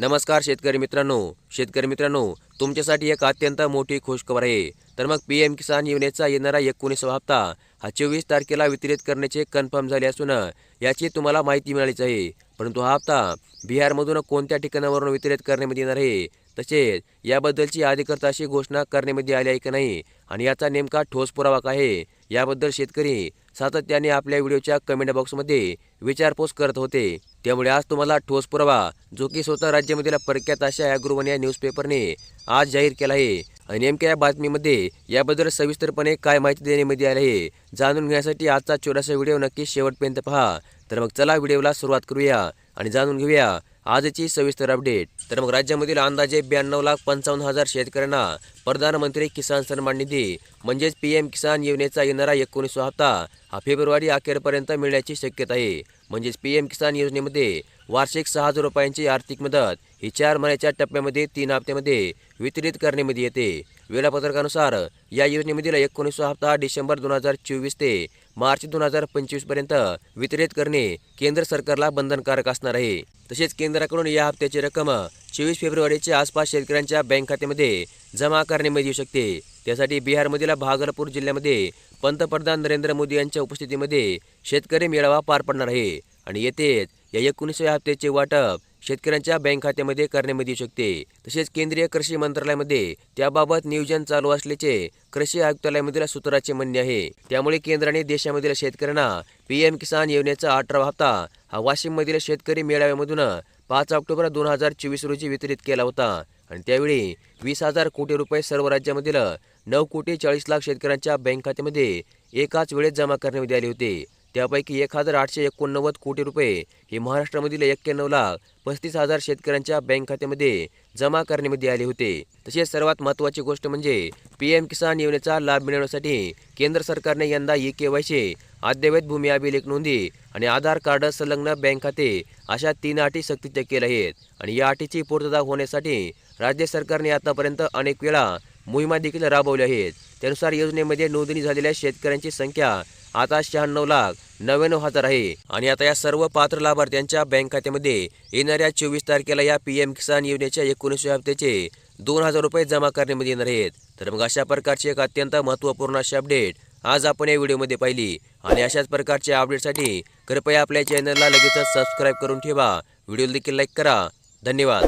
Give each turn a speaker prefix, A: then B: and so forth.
A: नमस्कार शेतकरी मित्रांनो. शेतकरी मित्रांनो तुमच्यासाठी एक अत्यंत मोठी खुशखबर आहे. तर मग पी एम किसान योजनेचा येणारा एकोणीसावा हप्ता हा चोवीस तारखेला वितरित करण्याचे कन्फर्म झाले असून याची तुम्हाला माहिती मिळालीच आहे. परंतु हा हप्ता बिहारमधून कोणत्या ठिकाणावरून वितरित करण्यामध्ये येणार आहे? तसेच याबद्दलची अधिकृत अशी घोषणा करण्यामध्ये आली आहे की नाही? आणि याचा नेमका ठोस पुरावा काय आहे? याबद्दल शेतकरी सातत्याने आपल्या व्हिडिओच्या कमेंट बॉक्समध्ये विचारपूस करत होते. त्यामुळे आज तुम्हाला ठोस पुरावा जो की स्वतः राज्यामधील परक्यात अशा ॲग्रोवन या न्यूजपेपरने आज जाहीर केला आहे. आणि नेमक्या या बातमीमध्ये याबद्दल सविस्तरपणे काय माहिती देण्यामध्ये आली आहे जाणून घेण्यासाठी आजचा छोटासा व्हिडिओ नक्की शेवटपर्यंत पहा. तर मग चला व्हिडिओला सुरुवात करूया आणि जाणून घेऊया आजची सविस्तर अपडेट. तर मग राज्यामधील अंदाजे ब्याण्णव लाख पंचावन्न हजार शेतकऱ्यांना प्रधानमंत्री किसान सन्मान निधी म्हणजेच पी एम किसान योजनेचा येणारा एकोणीसवा हप्ता हा फेब्रुवारी अखेरपर्यंत मिळण्याची शक्यता आहे. म्हणजेच पी एम किसान योजनेमध्ये वार्षिक सहा हजार रुपयांची आर्थिक मदत ही चार महिन्याच्या टप्प्यामध्ये तीन हप्त्यामध्ये वितरित करण्यामध्ये येते. वेळापत्रकानुसार या योजनेमधील एकोणीसवा हप्ता डिसेंबर दोन हजार चोवीस ते मार्च दोन हजार पंचवीसपर्यंत वितरित करणे केंद्र सरकारला बंधनकारक असणार आहे. तसेच केंद्राकडून या हप्त्याची रक्कम चोवीस फेब्रुवारीच्या आसपास शेतकऱ्यांच्या बँक खात्यामध्ये जमा करण्यामध्ये येऊ शकते. त्यासाठी बिहारमधील भागलपूर जिल्ह्यामध्ये पंतप्रधान नरेंद्र मोदी यांच्या उपस्थितीमध्ये शेतकरी मेळावा पार पडणार आहे. आणि येथेच या एकोणीसव्या हप्त्याचे वाटप शेतकऱ्यांच्या बँक खात्यामध्ये करण्यामध्ये येऊ शकते. तसेच केंद्रीय कृषी मंत्रालयामध्ये त्याबाबत नियोजन चालू असल्याचे कृषी आयुक्तालयामधील सूत्राचे म्हणणे आहे. त्यामुळे केंद्राने देशामधील शेतकऱ्यांना पी एम किसान योजनेचा अठरावा हप्ता हा वाशिममधील शेतकरी मेळाव्यामधून पाच ऑक्टोबर दोन हजार चोवीस रोजी वितरित केला होता. आणि त्यावेळी वीस हजार कोटी रुपये सर्व राज्यामधील नऊ कोटी चाळीस लाख शेतकऱ्यांच्या बँक खात्यामध्ये एकाच वेळेत जमा करण्यात आले होते. त्यापैकी एक हजार आठशे एकोणनव्वद कोटी रुपये हे महाराष्ट्रामधील एक्क्याण्णव लाख पस्तीस हजार शेतकऱ्यांच्या बँक खात्यामध्ये जमा करण्यामध्ये आले होते. तसेच सर्वात महत्त्वाची गोष्ट म्हणजे पी एम किसान योजनेचा लाभ मिळवण्यासाठी केंद्र सरकारने यंदा ई के वाय सी अद्ययावत भूमी अभिलेख नोंदी आणि आधार कार्ड संलग्न बँक खाते अशा तीन अटी सक्तीच्या केल्या आहेत. आणि या अटीची पूर्तता होण्यासाठी राज्य सरकारने आतापर्यंत अनेक वेळा मोहिमा देखील राबवल्या आहेत. त्यानुसार योजनेमध्ये नोंदणी झालेल्या शेतकऱ्यांची संख्या आता शहाण्णव लाख नव्याण्णव हजार आहे. आणि आता या सर्व पात्र लाभार्थ्यांच्या बँक खात्यामध्ये येणाऱ्या चोवीस तारखेला या पी एम किसान योजनेच्या एकोणीसव्या हप्त्याचे दोन हजार रुपये जमा करण्यामध्ये येणार आहेत. तर मग अशा प्रकारची एक अत्यंत महत्त्वपूर्ण अशी अपडेट आज आपण या व्हिडिओमध्ये पाहिली. आणि अशाच प्रकारच्या अपडेटसाठी कृपया आपल्या चॅनलला लगेचच सबस्क्राईब करून ठेवा. व्हिडिओ देखील लाईक करा. धन्यवाद.